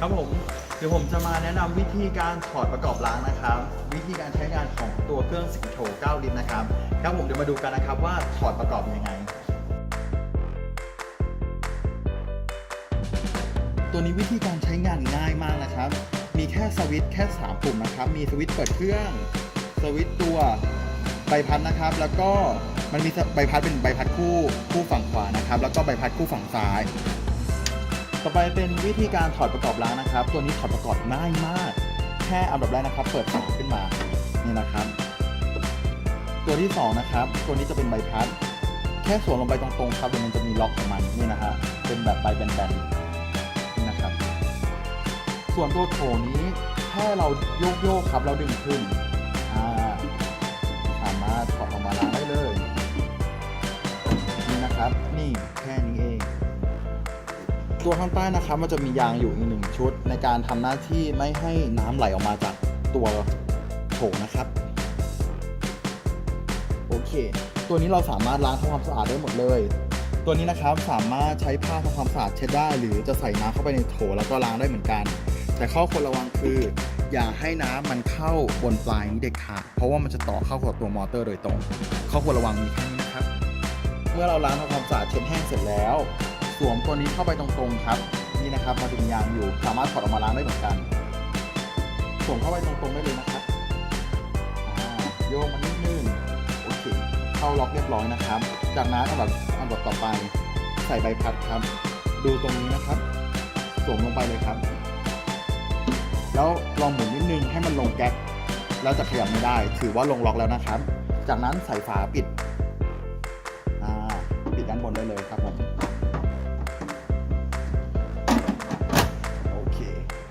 ครับผมเดี๋ยวผมจะมาแนะนำวิธีการถอดประกอบล้างนะครับ วิธีการใช้งานของตัวเครื่องสิงโถ9ลิตรนะครับครับผมเดี๋ยวมาดูกันนะครับว่าถอดประกอบยังไง ตัวนี้วิธีการใช้งานง่ายมากนะครับ มีแค่สวิตช์แค่ 3 ปุ่มนะครับ มีสวิตช์เปิดเครื่องสวิตช์ตัวใบพัดนะครับ แล้วก็มันมีใบพัดเป็นใบพัดคู่คู่ฝั่งขวานะครับ แล้วก็ใบพัดคู่ฝั่งซ้าย ต่อไปเป็นวิธีการถอดประกอบล้างนะครับ ตัวนี้ถอดประกอบง่ายมาก แค่อันดับแรกนะครับ เปิดฝาขึ้นมานี่นะครับ ตัวที่สองนะครับตัวนี้จะเป็นใบพัด แค่สวมลงไปตรงๆครับเดี๋ยวมันจะมีล็อกของมันนี่นะฮะเป็นแบบใบแบนๆนี่นะครับ ส่วนตัวโถนี้แค่เราโยกๆครับเราดึงขึ้นสามารถถอดออกมาล้างได้เลยนี่นะครับ นี่แค่นี้ ตัวข้างใต้นะครับมันจะมียางอยู่อีกหนึ่งชุด ในการทำหน้าที่ไม่ให้น้ำไหลออกมาจากตัวโถนะครับโอเค ตัวนี้เราสามารถล้างทำความสะอาดได้หมดเลย ตัวนี้นะครับสามารถใช้ผ้าทำความสะอาดเช็ดได้ หรือจะใส่น้ำเข้าไปในโถแล้วก็ล้างได้เหมือนกัน แต่ข้อควรระวังคือ อย่าให้น้ำมันเข้าบนปลายนี้เด็ดขาดเพราะว่ามันจะต่อเข้ากับตัวมอเตอร์โดยตรง ข้อควรระวังมีแค่นี้นะครับ เมื่อเราล้างทำความสะอาดเช็ดแห้งเสร็จแล้ว สวมตัวนี้เข้าไปตรงๆครับ นี่นะครับมาถึงยางอยู่ สามารถถอดออกมาล้างได้เหมือนกัน สวมเข้าไปตรงๆได้เลยนะครับโยกมันนิดนึงโอเคเข้าล็อกเรียบร้อยนะครับ จากนั้นอันดับอันดับต่อไปใส่ใบพัดครับ ดูตรงนี้นะครับสวมลงไปเลยครับ แล้วลองหมุนนิดนึงให้มันลงแก๊กแล้วจะขยับไม่ได้ ถือว่าลงล็อกแล้วนะครับ จากนั้นใส่ฝาปิด อ่า ปิดด้านบนได้เลยครับผม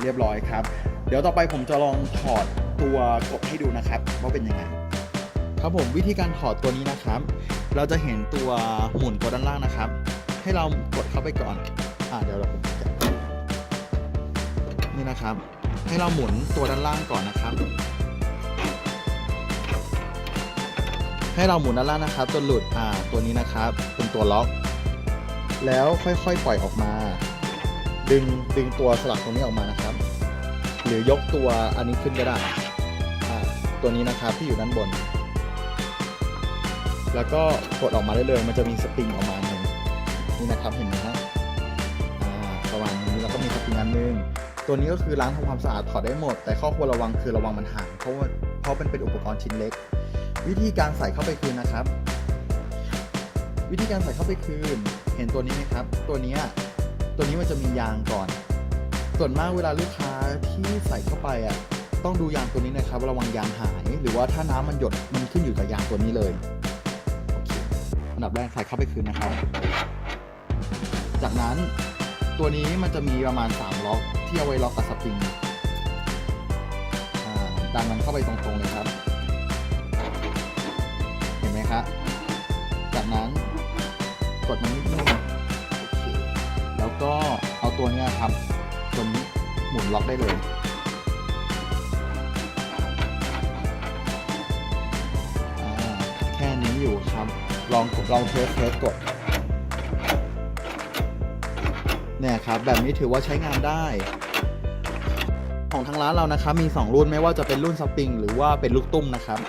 เรียบร้อยครับ เดี๋ยวต่อไปผมจะลองถอดตัวกบให้ดูนะครับว่าเป็นยังไงครับผมวิธีการถอดตัวนี้นะครับ เราจะเห็นตัวหมุนตัวด้านล่างนะครับ ให้เรากดเข้าไปก่อนอ่าเดี๋ยวเราผมจะนี่นะครับ ให้เราหมุนตัวด้านล่างก่อนนะครับ ให้เราหมุนด้านล่างนะครับจนหลุดอ่าตัวนี้นะครับ เป็นตัวล็อก แล้วค่อยๆปล่อยออกมา ดึงดึงตัวสลักตรงนี้ออกมานะครับ หรือยกตัวอันนี้ขึ้นก็ได้ตัวนี้นะครับที่อยู่ด้านบน แล้วก็กดออกมาได้เลยมันจะมีสปริงออกมาหนึ่งนี่นะครับเห็นไหมฮะประมาณนี้แล้วก็มีสปริงอันหนึงตัวนี้ก็คือล้างทำความสะอาดถอดได้หมด แต่ข้อควรระวังคือระวังมันห่างเพราะว่าเพราะเป็นเป็นอุปกรณ์ชิ้นเล็ก วิธีการใส่เข้าไปคืนนะครับ วิธีการใส่เข้าไปคืน เห็นตัวนี้ไหมครับ ตัวนี้ ตัวนี้มันจะมียางก่อน ส่วนมากเวลาลูกค้าที่ใส่เข้าไปอะต้องดูยางตัวนี้นะครับระวังยางหาย หรือว่าถ้าน้ำมันหยดมันขึ้นอยู่กับยางตัวนี้เลยโอเคอันดับแรกใส่เข้าไปคืนนะครับ จากนั้นตัวนี้มันจะมีประมาณ 3 ล็อกที่เอาไว้ล็อกกับสปริงอ่าดันมันเข้าไปตรงๆเลยครับ ตัวนี้ครับตัวนี้หมุนล็อกได้เลยแค่นี้อยู่ครับ ลองลองเทสเทสกดเนี่ยครับแบบนี้ถือว่าใช้งานได้ ของทางร้านเรานะครับมี 2 รุ่นไม่ว่าจะเป็นรุ่นสปริงหรือว่าเป็นลูกตุ้มนะครับ